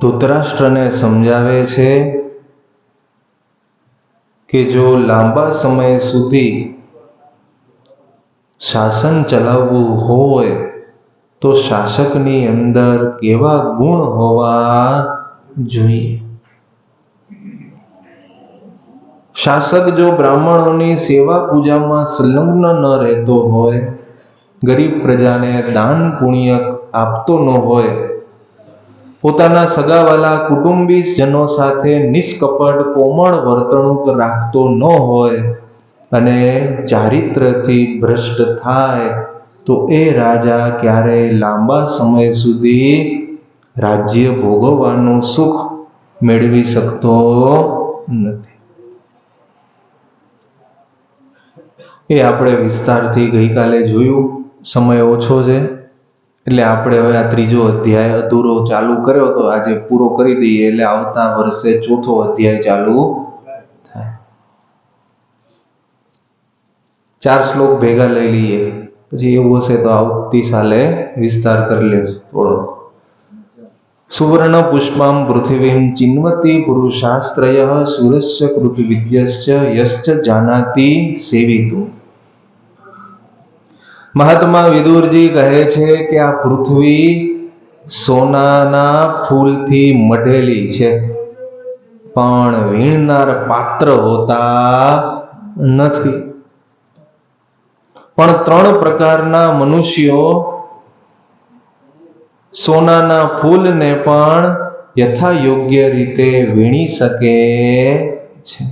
ધૃતરાષ્ટ્રને સમજાવે છે કે જો લાંબા સમય સુધી શાસન ચલાવવું હોય, તો શાસકની અંદર કેવા ગુણ હોવા જોઈએ? શાસક જો બ્રાહ્મણોની સેવા પૂજામાં સંલગ્ન ન રહેતો હોય, ગરીબ પ્રજાને દાન પુણ્ય આપતો ન હોય પોતાના સગાવાલા કુટુંબીજનો સાથે નિષ્કપટ કોમળ વર્તણૂક રાખતો ન હોય અને ચારિત્રથી ભ્રષ્ટ થાય, તો એ રાજા ક્યારેય લાંબા સમય સુધી રાજ્ય ભોગવવાનું સુખ મેળવી શકતો નથી. એ આપણે વિસ્તારથી ગઈકાલે જોયું. સમય ઓછો છે. એટલે આપણે હવે આ ત્રીજો અધ્યાય અધૂરો ચાલુ કર્યો તો આજે પૂરો કરી દઈએ. એટલે આવતા વર્ષે ચોથો અધ્યાય ચાલુ થાય. ચાર શ્લોક ભેગા લઈ લઈએ. પછી એવું હશે તો આવતી સાલે વિસ્તાર કરી લે થોડો. સુવર્ણ પુષ્પામ પૃથ્વીમ ચિન્વતી પુરુષાસ્ત્રય કૃત કૃતવિદ્યશ્ચ યશ્ચ જાનાતિ સેવિતું મહાત્મા વિદુરજી કહે છે કે આ પૃથ્વી સોનાના ફૂલથી મઢેલી છે. પણ વીણનાર પાત્ર હોતા નથી. પણ ત્રણ પ્રકારના મનુષ્યો સોનાના ફૂલને પણ યથા યોગ્ય રીતે વીણી શકે છે.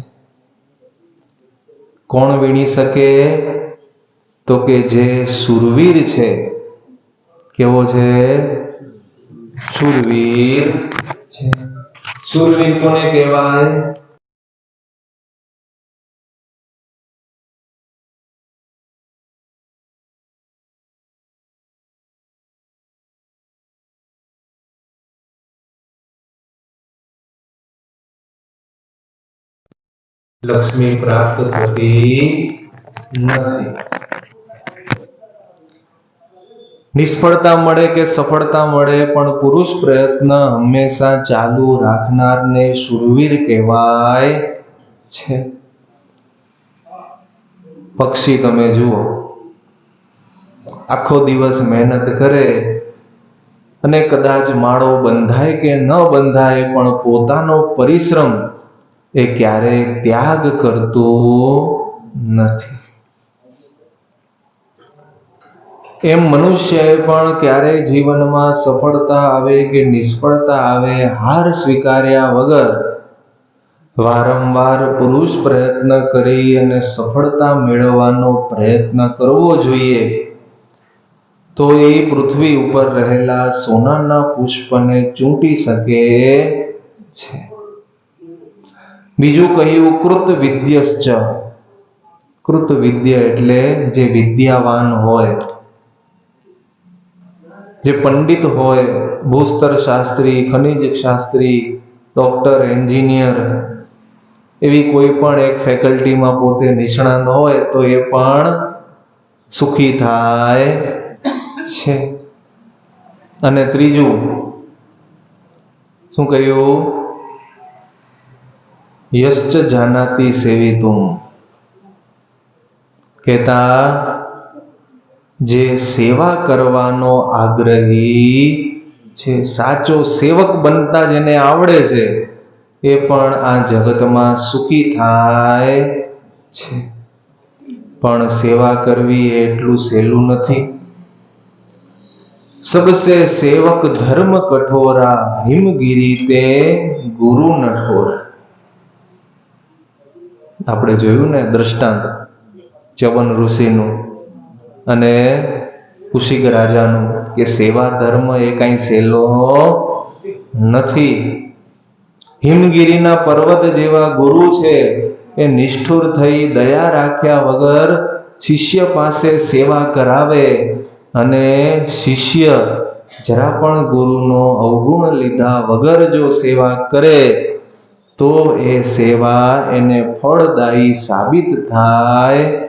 કોણ વીણી શકે? તો કે જે સુરવીર છે, કેવો છે? સુરવીર છે. સુરવીર કોને કહેવાય? લક્ષ્મી પ્રાપ્ત થતી નથી. નિષ્ફળતા મળે કે સફળતા મળે, પણ પુરુષ પ્રયત્ન હંમેશા ચાલુ રાખનારને શૂરવીર કહેવાય છે. પક્ષી તમે જુઓ, આખો દિવસ મહેનત કરે અને કદાચ માળો બંધાય કે ન બંધાય, પણ પોતાનો પરિશ્રમ એ ક્યારેય ત્યાગ કરતો નથી. એમ મનુષ્યએ પણ ક્યારેય જીવનમાં સફળતા આવે કે નિષ્ફળતા આવે, હાર સ્વીકાર્યા વગર વારંવાર પુરુષ પ્રયત્ન કરી અને સફળતા મેળવવાનો પ્રયત્ન કરવો જોઈએ. તો એ પૃથ્વી ઉપર રહેલા સોનાના પુષ્પને ચૂંટી શકે છે. બીજું કહ્યું, કૃત વિદ્યશ્ચ. કૃત વિદ્ય એટલે જે વિદ્યાવાન હોય. જે પંડિત હોય, ભૂસ્તર શાસ્ત્રી, ખનિજ શાસ્ત્રી, ડોક્ટર, એન્જિનિયર, એવી કોઈ પણ એક ફેકલ્ટીમાં પોતે નિષ્ણાંત હોય, તો એ પણ સુખી થાય છે. અને ત્રીજું, શું કહ્યું? યશ્ચ જાનાતી સેવિતુમ. કહેતા જે સેવા કરવાનો આગ્રહી છે, સાચો સેવક બનતા જેને આવડે છે, એ પણ આ જગતમાં સુખી થાય છે. પણ સેવા કરવી એટલું સહેલું નથી. સબસે સેવક ધર્મ કઠોરા હિમગીરી તે ગુરુ નઠોરા. આપણે જોયું ને દ્રષ્ટાંત ચવન ઋષિનું. અને કુશિક રાજાનું કે સેવા ધર્મ એ કઈ સહેલો નથી. હિમગીરીના પર્વત જેવા ગુરુ છે એ નિષ્ઠુર થઈ દયા રાખ્યા વગર શિષ્ય પાસે સેવા કરાવે અને શિષ્ય જરા પણ ગુરુનો અવગુણ લીધા વગર જો સેવા કરે, તો એ સેવા એને ફળદાયી સાબિત થાય.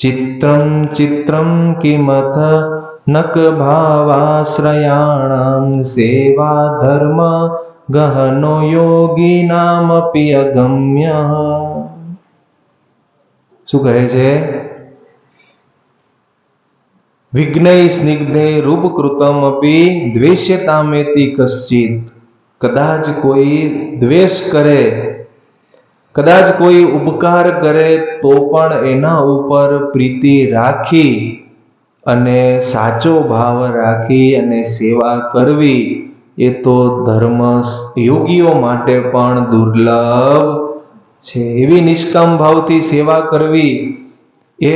ચિત્રમ ચિત્રમ કિમથ નક ભાવાશ્રયાણ સેવા ધર્મ ગહનો યોગીનામપી અગમ્ય શું કહે છે? વિઘ્નૈ સ્નિગ્ધે રૂપકૃતમ અપી દ્વેષ્યતામેતિ કશ્ચિત. કદાચ કોઈ દ્વેષ કરે કદાચ કોઈ ઉપકાર કરે તો પણ એના ઉપર પ્રીતિ રાખી અને સાચો ભાવ રાખી અને સેવા કરવી એ તો ધર્મ યોગીઓ માટે પણ દુર્લભ છે. એવી નિષ્કામ ભાવથી સેવા કરવી એ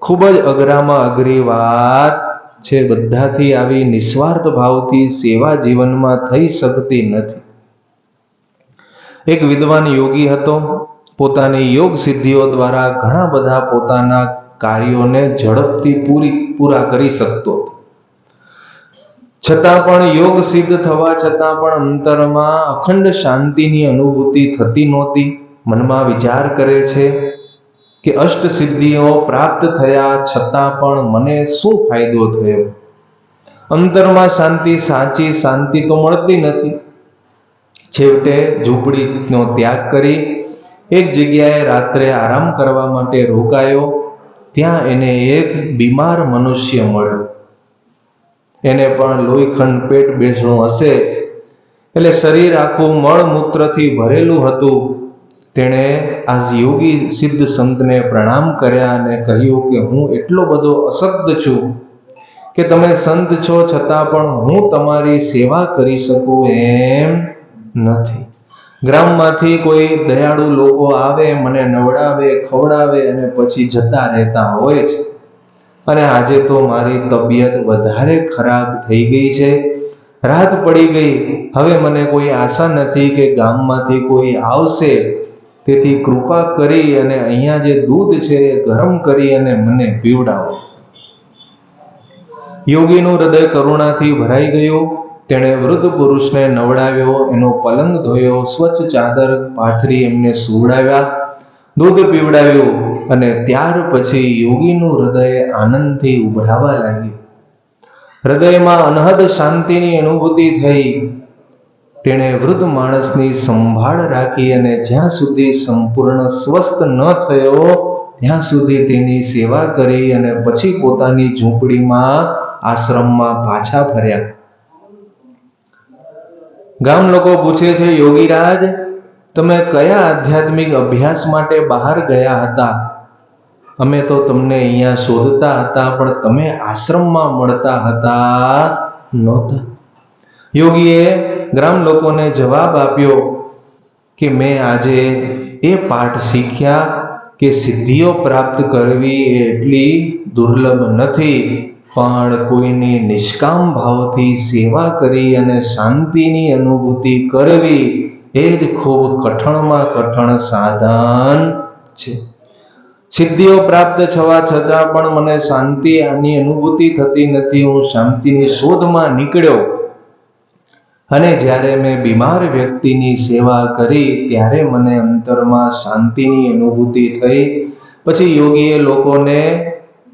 ખૂબ જ અઘરામાં અઘરી વાત છે. બધાથી આવી નિસ્વાર્થ ભાવથી સેવા જીવનમાં થઈ શકતી નથી. એક વિદ્વાન યોગી હતો. પોતાની યોગ સિદ્ધિઓ દ્વારા ઘણા બધા પોતાના કાર્યોને ઝડપથી પૂરી, પૂરા કરી શકતો છતાં પણ યોગ સિદ્ધ થવા છતાં પણ અંતરમાં અખંડ શાંતિની અનુભૂતિ થતી નહોતી. મનમાં વિચાર કરે છે કે અષ્ટ સિદ્ધિઓ પ્રાપ્ત થયા છતાં પણ મને શું ફાયદો થયો? અંતરમાં શાંતિ સાચી, શાંતિ તો મળતી નથી. છેવટે ઝૂંપડીનો ત્યાગ કરી એક જગ્યાએ રાત્રે આરામ કરવા માટે રોકાયો. ત્યાં એને એક બીમાર મનુષ્ય મળ્યો. એને પણ લોહીખંડ પેટ બેસણું હશે. એટલે શરીર આખું મળમૂત્રથી ભરેલું હતું. તેણે આ યોગી સિદ્ધ સંતને પ્રણામ કર્યા અને કહ્યું કે હું એટલો બધો અશક્ત છું કે તમે સંત છો છતાં પણ હું તમારી સેવા કરી શકું એમ. નથી. ગ્રામમાંથી કોઈ દયાળુ લોકો આવે, મને નવડાવે, ખવડાવે અને પછી જતા રહેતા હોય છે. અને આજે તો મારી તબિયત વધારે ખરાબ થઈ ગઈ છે. રાત પડી ગઈ. હવે મને કોઈ આશા નથી કે ગામમાંથી કોઈ આવશે. તેથી કૃપા કરી અને અહીંયા જે દૂધ છે એ ગરમ કરી અને મને પીવડાવો. યોગીનું હૃદય કરુણાથી ભરાઈ ગયું. તેણે વૃદ્ધ પુરુષને નવડાવ્યો, એનો પલંગ ધોયો, સ્વચ્છ ચાદર પાથરી એમને સુવડાવ્યા, દૂધ પીવડાવ્યું અને ત્યાર પછી યોગીનું હૃદય આનંદથી ઉભરાવા લાગ્યું. હૃદયમાં અનહદ શાંતિની અનુભૂતિ થઈ. તેણે વૃદ્ધ માણસની સંભાળ રાખી અને જ્યાં સુધી સંપૂર્ણ સ્વસ્થ ન થયો, ત્યાં સુધી તેની સેવા કરી અને પછી પોતાની ઝૂંપડીમાં આશ્રમમાં પાછા ફર્યા. ગામ લોકો પૂછે છે, યોગીરાજ, તમે કયા આધ્યાત્મિક અભ્યાસ માટે બહાર ગયા હતા? અમે તો તમને અહીંયા શોધતા હતા, પણ તમે આશ્રમમાં મળતા હતા નહોતા. યોગીએ ગ્રામ લોકોને જવાબ આપ્યો કે, મેં આજે એ પાઠ શીખ્યા કે સિદ્ધિઓ પ્રાપ્ત કરવી એટલી દુર્લભ નથી. પણ કોઈની નિષ્કામ ભાવથી સેવા કરી અને શાંતિની અનુભૂતિ કરવી, એ જ ખૂબ કઠણમાં કઠણ સાધન છે. સિદ્ધિઓ પ્રાપ્ત થવા છતાં પણ મને શાંતિ આની અનુભૂતિ થતી નથી. હું શાંતિની શોધમાં નીકળ્યો અને જ્યારે મેં બીમાર વ્યક્તિની સેવા કરી, ત્યારે મને અંતરમાં શાંતિની અનુભૂતિ થઈ. પછી યોગીએ લોકોને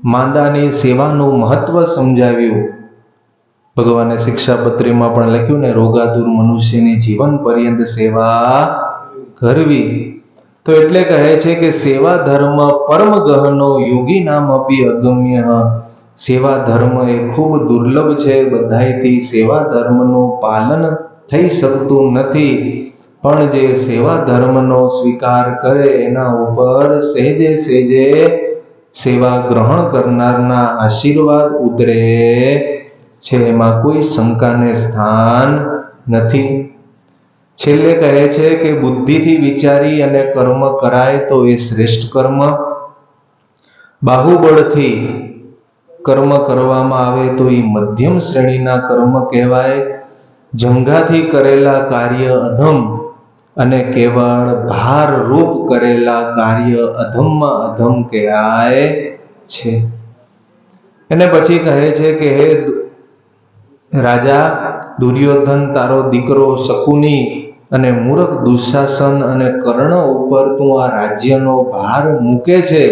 માંદાની સેવાનું મહત્વ સમજાવ્યું. ભગવાને શિક્ષાપત્રીમાં પણ લખ્યું ને રોગાતુર મનુષ્યની જીવન પર્યંત સેવા કરવી. તો એટલે કહે છે કે સેવા ધર્મ પરમ ગહનો યોગી નામ અપી અગમ્ય. સેવા ધર્મ એ ખૂબ દુર્લભ છે, બધાયથી સેવા ધર્મનું પાલન થઈ શકતું નથી. પણ જે સેવા ધર્મનો સ્વીકાર કરે, એના ઉપર સહેજે સહેજે સેવા ગ્રહણ કરનારના આશીર્વાદ ઉતરે છે. એમાં કોઈ શંકાને સ્થાન નથી. છેલ્લે કહે છે કે બુદ્ધિથી વિચારી અને કર્મ કરાય તો એ શ્રેષ્ઠ કર્મ. બાહુબળથી કર્મ કરવામાં આવે તો એ મધ્યમ શ્રેણીના કર્મ કહેવાય. જંઘાથી કરેલા કાર્ય અધમ અને કેવળ ભાર રૂપ કરેલા કાર્ય અધમમાં અધમ કહેવાય છે. એને પછી કહે છે કે, હે રાજા, દુર્યોધન, તારો દીકરો શકુની અને મૂર્ખ દુશાસન અને કર્ણ ઉપર તું આ રાજ્યનો ભાર મૂકે છે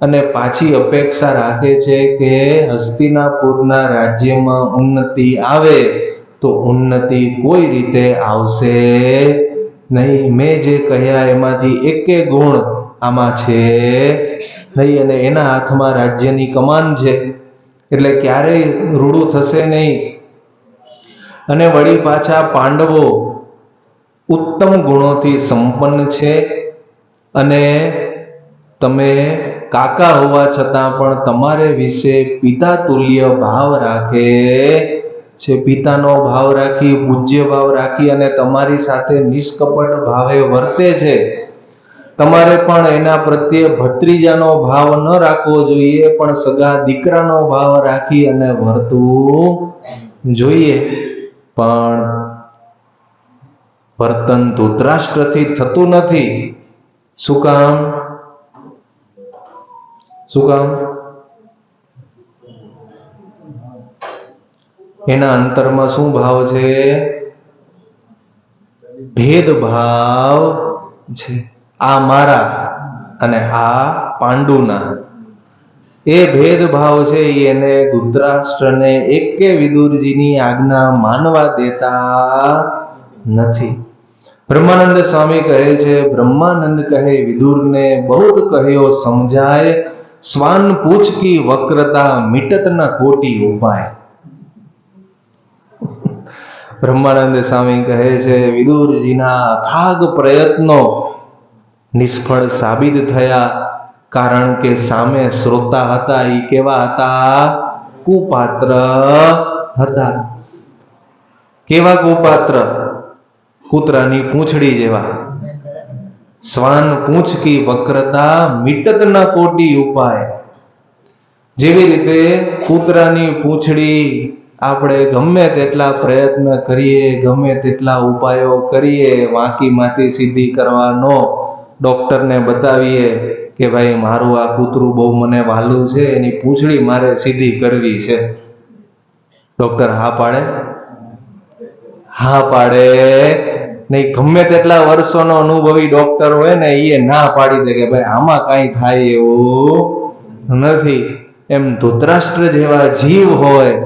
અને પાછી અપેક્ષા રાખે છે કે હસ્તિનાપુરના રાજ્યમાં ઉન્નતિ આવે તો ઉન્નતિ કોઈ રીતે આવશે નહીં, મેં જે કહ્યા એમાંથી એકે ગુણ આમાં છે. નહીં, અને એના હાથમાં રાજ્યની કમાન છે. એટલે ક્યારેય રૂડું થશે નહીં. અને વળી પાછા પાંડવો ઉત્તમ ગુણોથી સંપન્ન છે. અને તમે કાકા હોવા છતાં પણ તમારે વિશે પિતા તુલ્ય ભાવ રાખે. છે પિતાનો ભાવ રાખી, પૂજ્ય ભાવ રાખી અને તમારી સાથે નિષ્કપટ ભાવે વર્તે છે, તમારે પણ એના પ્રત્યે ભત્રીજાનો ભાવ ન રાખવો જોઈએ, પણ સગા દીકરાનો ભાવ રાખી અને વર્તવું જોઈએ. પણ વર્તન ધૂતરાષ્ટ્રથી થતું નથી. શું કામ? શું કામ? એના અંતરમાં શું ભાવ છે? ભેદભાવ છે. આ મારા અને આ પાંડુના. એ ભેદભાવ છે એને ધૃતરાષ્ટ્રને એકે વિદુરજીની આજ્ઞા માનવા દેતા નથી. બ્રહ્માનંદ સ્વામી કહે છે, બ્રહ્માનંદ કહે, વિદુરને બહુત કહ્યો સમજાય સ્વાન પૂછકી વક્રતા મિટત ના કોટી ઉપાય. બ્રહ્માનંદ સ્વામી કહે છે, વિદુરજીના અથાગ પ્રયત્નો નિષ્ફળ સાબિત થયા, કારણ કે સામે શ્રોતા હતા એ કેવા હતા? કુપાત્ર હતા. કેવા કુપાત્ર? કૂતરાની પૂંછડી જેવા. શ્વાન પૂંછ કી વક્રતા મિટત ન કોટી ઉપાય. જેવી રીતે કૂતરાની પૂંછડી આપણે ગમે તેટલા પ્રયત્ન કરીએ, ગમે તેટલા ઉપાયો કરીએ, વાંકીમાંથી સીધી કરવાનો ડૉક્ટરને બતાવીએ કે ભાઈ, મારું આ કૂતરું બહુ મને વાલું છે, એની પૂંછડી મારે સીધી કરવી છે. ડૉક્ટર હા પાડે? હા પાડે. નહીં, ગમે તેટલા વર્ષોનો અનુભવી ડોક્ટર હોય ને એ ના પાડી દે કે ભાઈ, આમાં કાંઈ થાય એવું નથી. એમ ધૃતરાષ્ટ્ર જેવા જીવ હોય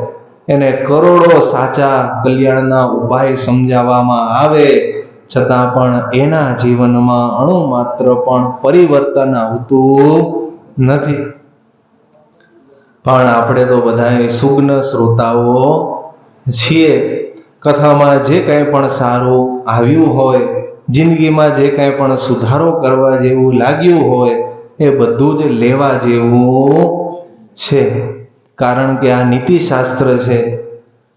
એને કરોડો સાચા કલ્યાણના ઉપાય સમજાવવામાં આવે, છતાં પણ એના જીવનમાં અણુ માત્ર પણ પરિવર્તન આવતું નથી. પણ આપણે તો બધા સુગ્ન શ્રોતાઓ છીએ. કથામાં જે કંઈ પણ સારું આવ્યું હોય, જિંદગીમાં જે કંઈ પણ સુધારો કરવા જેવું લાગ્યું હોય, એ બધું જ લેવા જેવું છે. કારણ કે આ નીતિશાસ્ત્ર છે.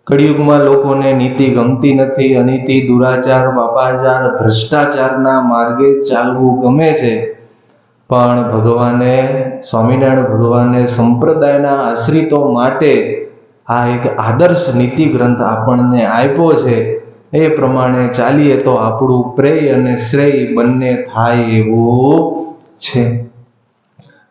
કળિયુગમાં લોકોને નીતિ ગમતી નથી, અનીતિ, દુરાચાર, પાપાચાર, ભ્રષ્ટાચારના માર્ગે ચાલવું ગમે છે. પણ ભગવાને, સ્વામિનારાયણ ભગવાને સંપ્રદાયના આશ્રિતો માટે આ એક આદર્શ નીતિ ગ્રંથ આપણને આપ્યો છે. એ પ્રમાણે ચાલીએ તો આપણું પ્રેય અને શ્રેય બંને થાય એવું છે.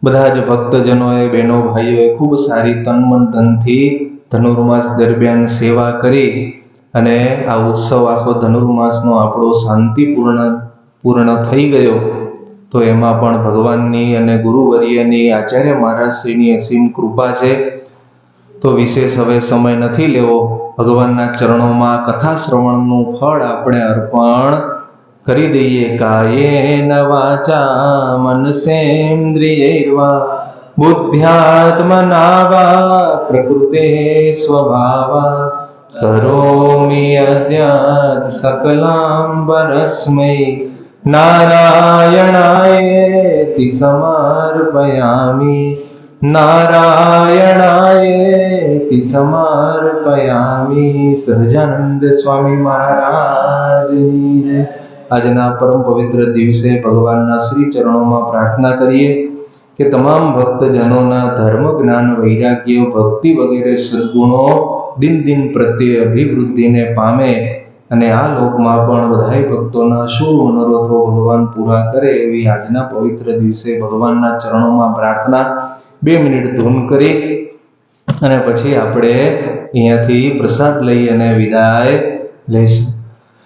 બધા જ ભક્તજનોએ બહેનો ભાઈઓએ ખૂબ સારી તન મન ધનથી ધનુર્માસ દરમિયાન સેવા કરી અને આ ઉત્સવ આખો ધનુર્માસનો આપણો શાંતિપૂર્ણ, પૂર્ણ થઈ ગયો. તો એમાં પણ ભગવાનની અને ગુરુવર્યની આચાર્ય મહારાજશ્રીની અસીમ કૃપા છે. તો વિશેષ હવે સમય નથી લેવો. ભગવાનના ચરણોમાં કથા શ્રવણનું ફળ આપણે અર્પણ કરી દઈએ કાયેન વાચા મનસેન્દ્રિયૈર્વા બુદ્ધ્યાત્મના વા પ્રકૃતે સ્વભાવા કરોમિ અદ્યાત પરસ્મૈ નારાયણાયેતિ સમર્પયામિ નારાયણાયેતિ સમર્પયામિ સહજાનંદ સ્વામી મહારાજની. આજના પરમ પવિત્ર દિવસે ભગવાનના શ્રી ચરણોમાં પ્રાર્થના કરીએ કે તમામ ભક્તજનોના ધર્મ, જ્ઞાન, વૈરાગ્ય, ભક્તિ વગેરે સદગુણો દિન દિન પ્રત્યે અભિવૃદ્ધિને પામે અને આ લોકમાં પણ બધાય ભક્તોના શું મનોરથો ભગવાન પૂરા કરે એવી આજના પવિત્ર દિવસે ભગવાનના ચરણોમાં પ્રાર્થના બે મિનિટ ધૂન કરી અને પછી આપણે અહીંયાથી પ્રસાદ લઈ અને વિદાય લઈશું.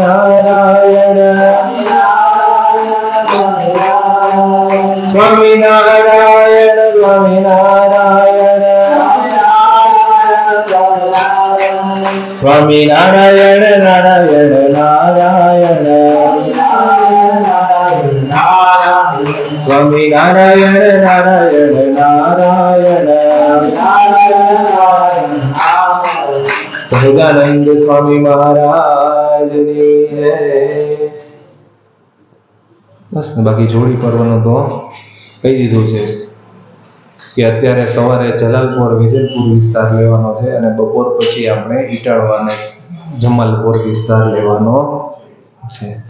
સ્વામી નારાયણ સ્વામી નારાયણ સ્વામી નારાયણ સ્વામી નારાયણ નારાયણ નારાયણ સ્વામી નારાયણ નારાયણ નારાયણ સહજાનંદ સ્વામી બસ, ને બાકી જોડી પડવાનું તો કહી દીધું છે કે અત્યારે સવારે જલાલપોર વિજયપુર વિસ્તાર લેવાનો છે અને બપોર પછી આપણે ઈટાળવાને જમાલપોર વિસ્તાર લેવાનો છે.